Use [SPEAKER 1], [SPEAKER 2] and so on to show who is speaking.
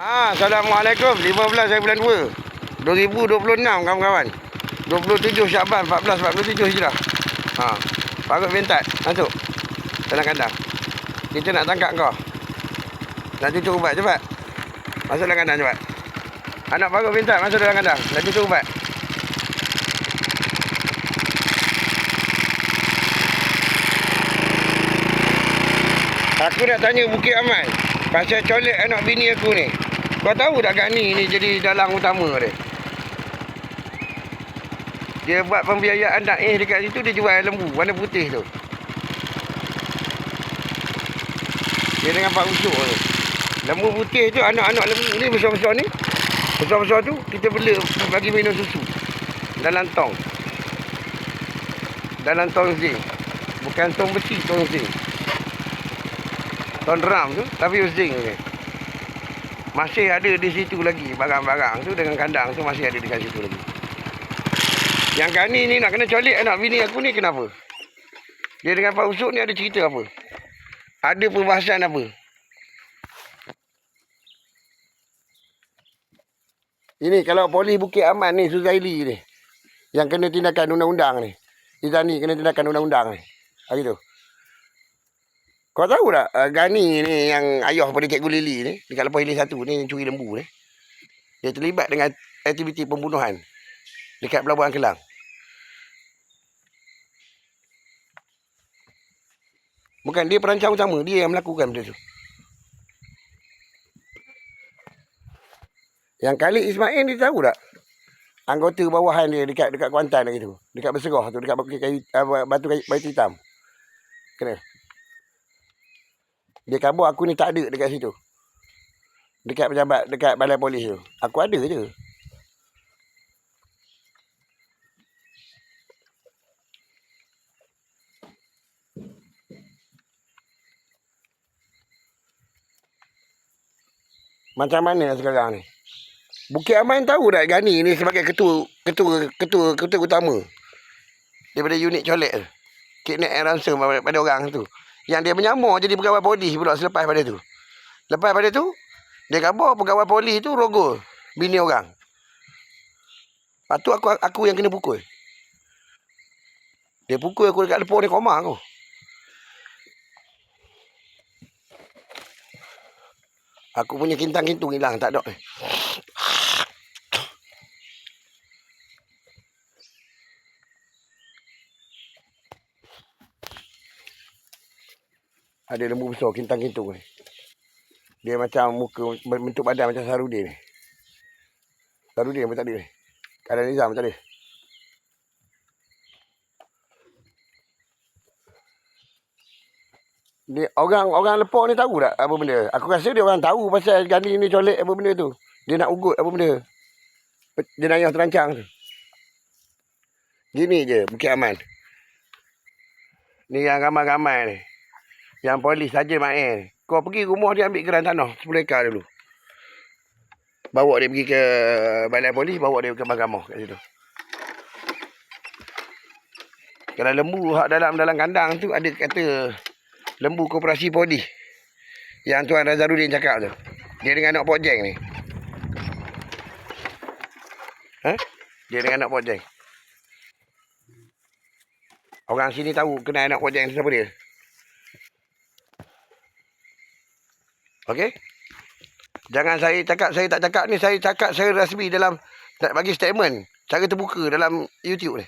[SPEAKER 1] Ah, Assalamualaikum. 15 hari bulan 2. 2026 kawan-kawan. 27 Syaban 14 47 Hijrah. Ha. Parut bentat masuk. Dalam kandang. Kita nak tangkap kau. Nak cucuk ubat cepat. Masuk dalam kandang cepat. Anak parut bentat masuk dalam kandang. Nak cucuk ubat. Aku nak tanya Bukit Aman Pasal colek anak bini aku ni Kau tahu tak Gani ni jadi dalang utama dia? Dia buat pembiayaan daih dekat situ Dia jual lembu warna putih tu. Dia dengan Pak Usuk tu. Lembu putih tu anak-anak lembu ni besar-besar ni. Besar-besar tu kita bela bagi minum susu. Dalam tong. Dalam tong zinc Bukan tong besi, tong zinc Ton drum tu tapi zinc ni. Masih ada di situ lagi barang-barang tu dengan kandang tu masih ada dekat situ lagi. Yang Gani ni nak kena colik anak bini aku ni kenapa? Dia dengan Pak Usuk ni ada cerita apa? Ada perbahasan apa? Ini kalau polis Bukit Aman ni Suzaili ni yang kena tindakan undang-undang ni. Izani kena tindakan undang-undang ni. Hari tu. Kau tahu tak uh, Gani ni yang ayah pada Cikgu Lili ni dekat lepas hilir satu ni curi lembu ni. Dia terlibat dengan aktiviti pembunuhan dekat Pelabuhan Kelang. Bukan dia perancang utama, dia yang melakukan benda tu. Yang Khalid Ismail ni tahu tak? Anggota bawahan dia dekat dekat Kuantan lagi tu. Dekat Berserah tu, dekat kayu, batu kayu, batu hitam. Kena. Dia kabur aku ni tak ada dekat situ. Dekat pejabat, dekat balai polis tu. Aku ada je. Macam mana sekarang ni? Bukit Aman tahu tak Gani ni sebagai ketua ketua ketua ketua utama daripada unit colek tu. Kidnap and ransom pada, pada orang tu. Yang dia menyamar jadi pegawai polis pula selepas pada tu. Lepas pada tu, dia khabar pegawai polis tu rogol bini orang. Lepas tu aku, aku yang kena pukul. Dia pukul aku dekat lepur dia koma aku. Aku punya kintang-kintung hilang, tak ada. Ada lembu besar kintang-kintung ni. Dia macam muka bentuk badan macam Sarudin ni. Sarudin tak ada ni. Kadang Nizam tak ada. Dia orang orang lepok ni tahu tak apa benda? Aku rasa dia orang tahu pasal Gani ni colek apa benda tu. Dia nak ugut apa benda. Jenayah terancang tu. Gini je Bukit Aman. Ni yang ramai-ramai ni. Yang polis saja main. Kau pergi rumah dia ambil geran tanah 10 ekar dulu. Bawa dia pergi ke balai polis, bawa dia ke mahkamah kat situ. Kalau lembu hak dalam dalam kandang tu ada kata lembu koperasi polis. Yang tuan Razarudin cakap tu. Dia dengan anak Pok Jeng ni. Ha? Dia dengan anak Pok Jeng. Orang sini tahu kenal anak Pok Jeng tu siapa dia. Okey? Jangan saya cakap saya tak cakap ni, saya cakap saya rasmi dalam nak bagi statement cara terbuka dalam YouTube ni.